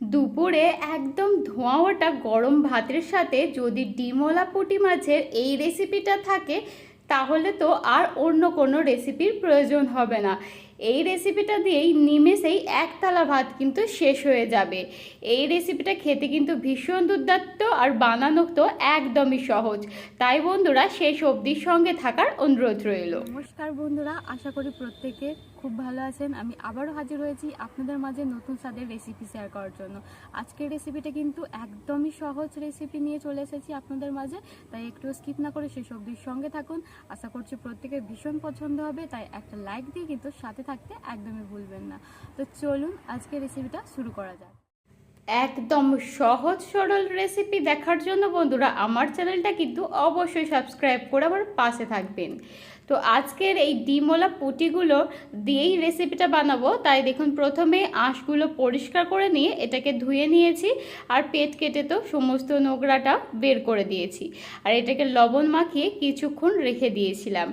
দুপুরে একদম ধোঁয়া ওঠা গরম ভাতের সাথে যদি ডিমলা পুঁটি মাছের এই রেসিপিটা থাকে, তাহলে তো আর অন্য কোনো রেসিপির প্রয়োজন হবে না। এই রেসিপিটা দিয়েই নিমেষেই একতলা ভাত কিন্তু শেষ হয়ে যাবে। এই রেসিপিটা খেতে কিন্তু ভীষণ দুর্দান্ত আর বানানো তো একদমই সহজ। তাই বন্ধুরা, শেষ অবধির সঙ্গে থাকার অনুরোধ রইল। নমস্কার বন্ধুরা, আশা করি প্রত্যেকে খুব ভালো আছেন। আমি আবারও হাজির হয়েছি আপনাদের মাঝে নতুন স্বাদের রেসিপি শেয়ার করার জন্য। আজকের রেসিপিটা কিন্তু একদমই সহজ রেসিপি নিয়ে চলে এসেছি আপনাদের মাঝে। তাই একটু স্কিপ না করে শেষ অবধির সঙ্গে থাকুন। আশা করছি প্রত্যেকের ভীষণ পছন্দ হবে, তাই একটা লাইক দিয়ে কিন্তু সাথে থাকতে একদমই ভুলবেন না। তো চলুন আজকের রেসিপিটা শুরু করা যাক। একদম সহজ, সরল রেসিপি দেখার জন্য বন্ধুরা আমার চ্যানেলটা কিন্তু অবশ্যই সাবস্ক্রাইব করে আমার পাশে থাকবেন। তো আজকের এই ডিমোলা পুটিগুলো দিয়েই রেসিপিটা বানাবো। তাই দেখুন, প্রথমে আঁশগুলো পরিষ্কার করে নিয়ে এটাকে ধুয়ে নিয়েছি আর পেট কেটে তো সমস্ত নোংরাটা বের করে দিয়েছি। আর এটাকে লবণ মাখিয়ে কিছুক্ষণ রেখে দিয়েছিলাম।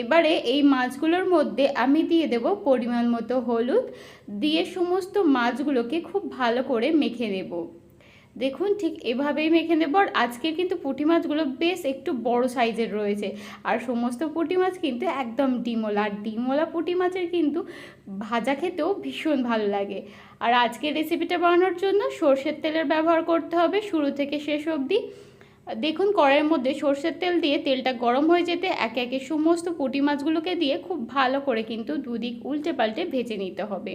এবারে এই মাছগুলোর মধ্যে আমি দিয়ে দেব পরিমাণ মতো হলুদ। দিয়ে সমস্ত মাছগুলোকে খুব ভালো করে মেখে নেব। দেখুন, ঠিক এভাবেই মেখে নেব। আর আজকে কিন্তু পুঁটি মাছগুলো বেশ একটু বড় সাইজের রয়েছে। আর সমস্ত পুঁটি মাছ কিন্তু একদম ডিমোলা। আর ডিমোলা পুঁটি মাছের কিন্তু ভাজা খেতেও ভীষণ ভালো লাগে। আর আজকের রেসিপিটা বানানোর জন্য সর্ষের তেলের ব্যবহার করতে হবে শুরু থেকে শেষ অবধি। দেখুন, কড়াইয়ের মধ্যে সর্ষের তেল দিয়ে তেলটা গরম হয়ে যেতে একে একে সমস্ত পুঁটি মাছগুলোকে দিয়ে খুব ভালো করে কিন্তু দুদিক উল্টে পাল্টে ভেজে নিতে হবে।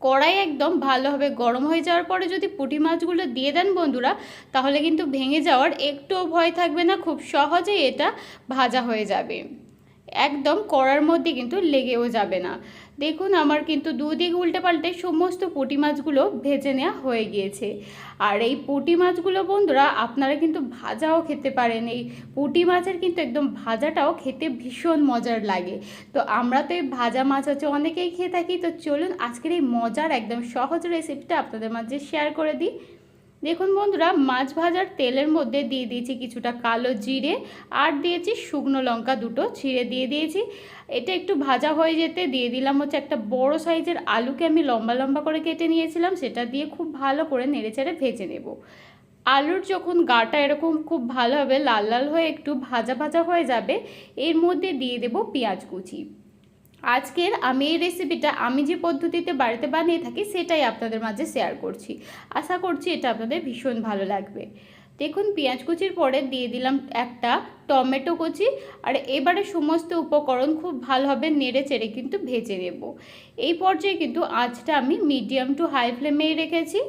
কড়াই একদম ভালোভাবে গরম হয়ে যাওয়ার পরে যদি পুঁটি মাছগুলো দিয়ে দেন বন্ধুরা, তাহলে কিন্তু ভেঙে যাওয়ার একটুও ভয় থাকবে না, খুব সহজেই এটা ভাজা হয়ে যাবে। একদম কড়ার মধ্যে কিন্তু লেগেও যাবে না। দেখুন, আমার কিন্তু দুদিক উল্টে পাল্টে সমস্ত পুঁটি মাছগুলো ভেজে নেওয়া হয়ে গিয়েছে। আর এই পুঁটি মাছগুলো বন্ধুরা, আপনারা কিন্তু ভাজাও খেতে পারেন। এই পুঁটি মাছের কিন্তু একদম ভাজাটাও খেতে ভীষণ মজার লাগে। তো আমরা তো এই ভাজা মাছ হচ্ছে অনেকেই খেয়ে থাকি। তো চলুন, আজকের এই মজার একদম সহজ রেসিপিটা আপনাদের মাঝে শেয়ার করে দিই। দেখুন বন্ধুরা, মাছ ভাজার তেলের মধ্যে দিয়ে দিয়েছি কিছুটা কালো জিরে আর দিয়েছি শুকনো লঙ্কা দুটো, ছিঁড়ে দিয়ে দিয়েছি। এটা একটু ভাজা হয়ে যেতে দিয়ে দিলাম হচ্ছে একটা বড় সাইজের আলুকে আমি লম্বা লম্বা করে কেটে নিয়েছিলাম, সেটা দিয়ে খুব ভালো করে নেড়েচেড়ে ভেজে নেব। আলুর যখন গাটা এরকম খুব ভালোভাবে লাল লাল হয়ে একটু ভাজা ভাজা হয়ে যাবে, এর মধ্যে দিয়ে দেব পেঁয়াজ কুচি। আজকের আমি এই রেসিপিটা আমি যে পদ্ধতিতে বাড়িতে বানিয়ে থাকি, সেটাই আপনাদের মাঝে শেয়ার করছি। আশা করছি এটা আপনাদের ভীষণ ভালো লাগবে। দেখুন, পেঁয়াজ কুচির পরে দিয়ে দিলাম একটা টমেটো কুচি, আর এবারে সমস্ত উপকরণ খুব ভালোভাবে নেড়ে চেড়ে কিন্তু ভেজে নেব। এই পর্যায়ে কিন্তু আঁচটা আমি মিডিয়াম টু হাই ফ্লেমেই রেখেছি।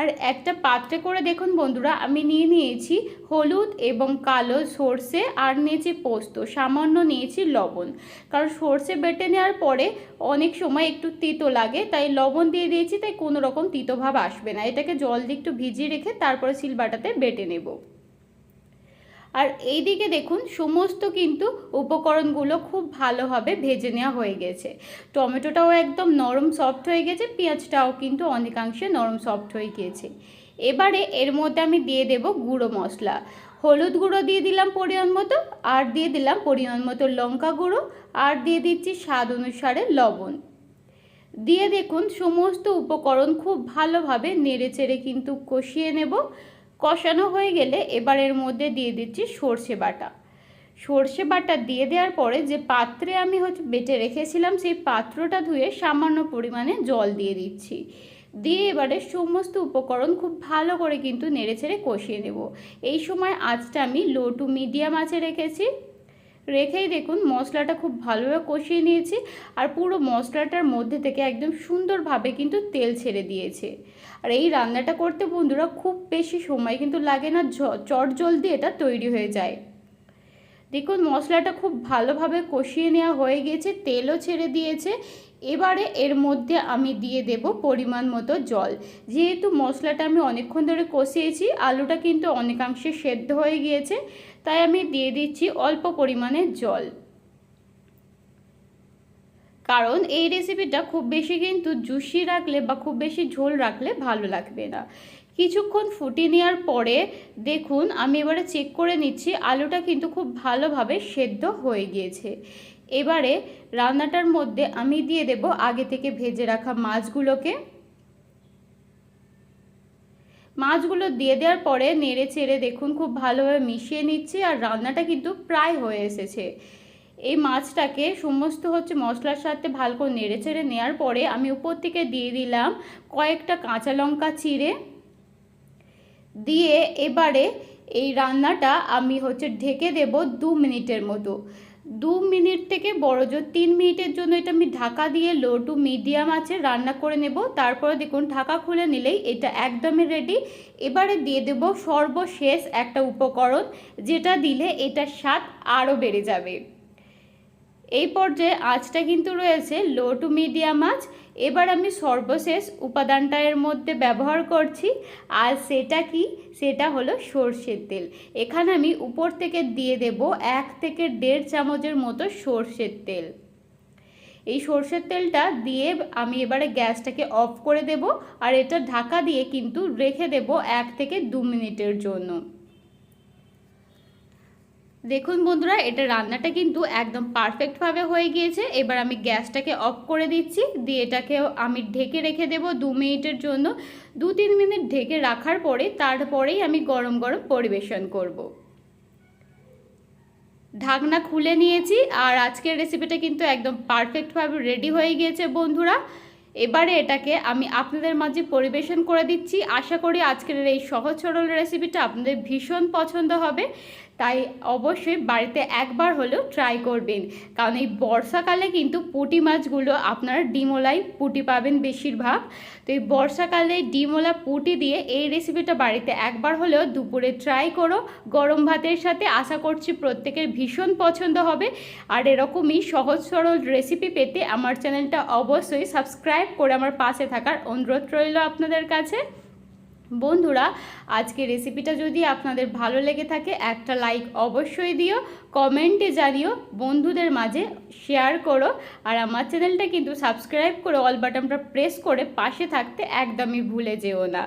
আর একটা পাত্রে করে দেখুন বন্ধুরা, আমি নিয়ে নিয়েছি হলুদ এবং কালো সর্ষে আর নিয়েছি পোস্ত, সামান্য নিয়েছি লবণ। কারণ সর্ষে বেটে নেওয়ার পরে অনেক সময় একটু তিতো লাগে, তাই লবণ দিয়ে দিয়েছি, তাই কোনো রকম তিতোভাব আসবে না। এটাকে জল দিয়ে একটু ভিজিয়ে রেখে তারপরে শিলবাটাতে বেটে নেব। আর এই দিকে দেখুন, সমস্ত কিন্তু উপকরণগুলো খুব ভালোভাবে ভেজে নেওয়া হয়ে গেছে। টমেটোটাও একদম নরম সফট হয়ে গেছে, পেঁয়াজটাও কিন্তু অনেকাংশে নরম সফট হয়ে গিয়েছে। এবারে এর মধ্যে আমি দিয়ে দেব গুঁড়ো মশলা। হলুদ গুঁড়ো দিয়ে দিলাম পরিমাণ মতো, আর দিয়ে দিলাম পরিমাণ মতো লঙ্কা গুঁড়ো, আর দিয়ে দিচ্ছি স্বাদ অনুসারে লবণ। দিয়ে দেখুন, সমস্ত উপকরণ খুব ভালোভাবে নেড়ে চেড়ে কিন্তু কষিয়ে নেব। কষানো হয়ে গেলে এবার এর মধ্যে দিয়ে দিচ্ছি সর্ষে বাটা। সর্ষে বাটা দিয়ে দেওয়ার পরে যে পাত্রে আমি হচ্ছে বেটে রেখেছিলাম সেই পাত্রটা ধুয়ে সামান্য পরিমাণে জল দিয়ে দিচ্ছি। দিয়ে এবারে সমস্ত উপকরণ খুব ভালো করে কিন্তু নেড়ে ছেড়ে কষিয়ে নেব। এই সময় আজটা আমি লো টু মিডিয়াম আঁচে রেখেছি। রেখেই দেখুন মশলাটা খুব ভালোভাবে কষিয়ে নিয়েছি আর পুরো মশলাটার মধ্যে থেকে একদম সুন্দরভাবে কিন্তু তেল ছেড়ে দিয়েছে। আর এই রান্নাটা করতে বন্ধুরা খুব বেশি সময় কিন্তু লাগে না চট জলদি এটা তৈরি হয়ে যায়। দেখুন মশলাটা খুব ভালোভাবে কষিয়ে নেওয়া হয়ে গিয়েছে, তেলও ছেড়ে দিয়েছে। এবারে এর মধ্যে আমি দিয়ে দেব পরিমাণ মতো জল। যেহেতু মশলাটা আমি অনেকক্ষণ ধরে কষিয়েছি, আলুটা কিন্তু অনেকাংশে সেদ্ধ হয়ে গিয়েছে। তাই আমি দিয়ে দিচ্ছি অল্প পরিমাণে জল। কারণ এই রেসিপিটা খুব বেশি কিন্তু জুসি রাখলে বা খুব বেশি ঝোল রাখলে ভালো লাগবে না। কিছুক্ষণ ফুটিয়ে নেওয়ার পরে দেখুন, আমি এবারে চেক করে নিচ্ছি, আলুটা কিন্তু খুব ভালোভাবে সেদ্ধ হয়ে গিয়েছে। এবারে রান্নাটার মধ্যে আমি দিয়ে দেব আগে থেকে ভেজে রাখা মাছগুলোকে। মাছগুলো দিয়ে দেওয়ার পরে নেড়ে চেড়ে দেখুন, খুব ভালোভাবে মিশিয়ে নিচ্ছি আর রান্নাটা কিন্তু প্রায় হয়ে এসেছে। এই মাছটাকে সমস্ত হচ্ছে মশলার সাথে ভালো করে নেড়ে চেড়ে নেওয়ার পরে আমি উপর থেকে দিয়ে দিলাম কয়েকটা কাঁচা লঙ্কা চিড়ে। দিয়ে এবারে এই রান্নাটা আমি হচ্ছে ঢেকে দেব দু মিনিটের মতো। দু মিনিট থেকে বড় জোর, তিন মিনিটের জন্য এটা আমি ঢাকা দিয়ে লো টু মিডিয়াম আছে, রান্না করে নেব। তারপরে দেখুন, ঢাকা খুলে নিলেই এটা একদমই রেডি এবারে দিয়ে দেব সর্বশেষ একটা উপকরণ, যেটা দিলে এটার স্বাদ আরও বেড়ে যাবে। এই পর্যায়ে আঁচটা কিন্তু রয়েছে লো টু মিডিয়াম আঁচ। এবার আমি সর্বশেষ উপাদানটা এর মধ্যে ব্যবহার করছি, আর সেটা কি? সেটা হলো সর্ষের তেল। এখানে আমি উপর থেকে দিয়ে দেব এক থেকে দেড় চামচের মতো সর্ষের তেল। এই সর্ষের তেলটা দিয়ে আমি এবারে গ্যাসটাকে অফ করে দেব, আর এটা ঢাকা দিয়ে কিন্তু রেখে দেব এক থেকে দু মিনিটের জন্য। দেখুন বন্ধুরা, এটা রান্নাটা কিন্তু একদম পারফেক্টভাবে হয়ে গিয়েছে। এবার আমি গ্যাসটাকে অফ করে দিচ্ছি, দিয়ে এটাকে আমি ঢেকে রেখে দেব দু মিনিটের জন্য। দু তিন মিনিট ঢেকে রাখার পরে তারপরেই আমি গরম গরম পরিবেশন করব। ঢাকনা খুলে নিয়েছি, আর আজকের রেসিপিটা কিন্তু একদম পারফেক্টভাবে রেডি হয়ে গিয়েছে বন্ধুরা। এবারে এটাকে আমি আপনাদের মাঝে পরিবেশন করে দিচ্ছি। আশা করি আজকের এই সহজ সরল রেসিপিটা আপনাদের ভীষণ পছন্দ হবে। তাই অবশ্যই বাড়িতে একবার হলেও ট্রাই করবেন। কারণ এই বর্ষাকালে কিন্তু পুঁটি মাছগুলো আপনারা ডিমোলাই পুঁটি পাবেন বেশিরভাগ। তো এই বর্ষাকালে ডিমোলা পুঁটি দিয়ে এই রেসিপিটা বাড়িতে একবার হলেও দুপুরে ট্রাই করো। গরম ভাতের সাথে আশা করছি প্রত্যেকের ভীষণ পছন্দ হবে। আর এরকমই সহজ সরল রেসিপি পেতে আমার চ্যানেলটা অবশ্যই সাবস্ক্রাইব করে আমার পাশে থাকার অনুরোধ রইল আপনাদের কাছে। বন্ধুরা আজকে রেসিপিটা যদি আপনাদের ভালো লেগে থাকে, একটা লাইক অবশ্যই দিও কমেন্টে জানিও, বন্ধুদের মাঝে শেয়ার করো, আর আমার চ্যানেলটা কিন্তু সাবস্ক্রাইব করে অল বাটনটা প্রেস করে পাশে থাকতে একদমই ভুলে যেও না।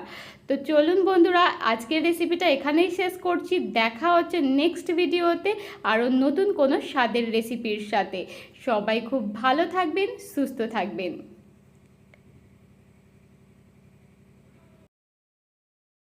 তো চলুন বন্ধুরা, আজকের রেসিপিটা এখানেই শেষ করছি, দেখা হচ্ছে নেক্সট ভিডিওতে আরও নতুন কোনো স্বাদের রেসিপির সাথে। সবাই খুব ভালো থাকবেন, সুস্থ থাকবেন।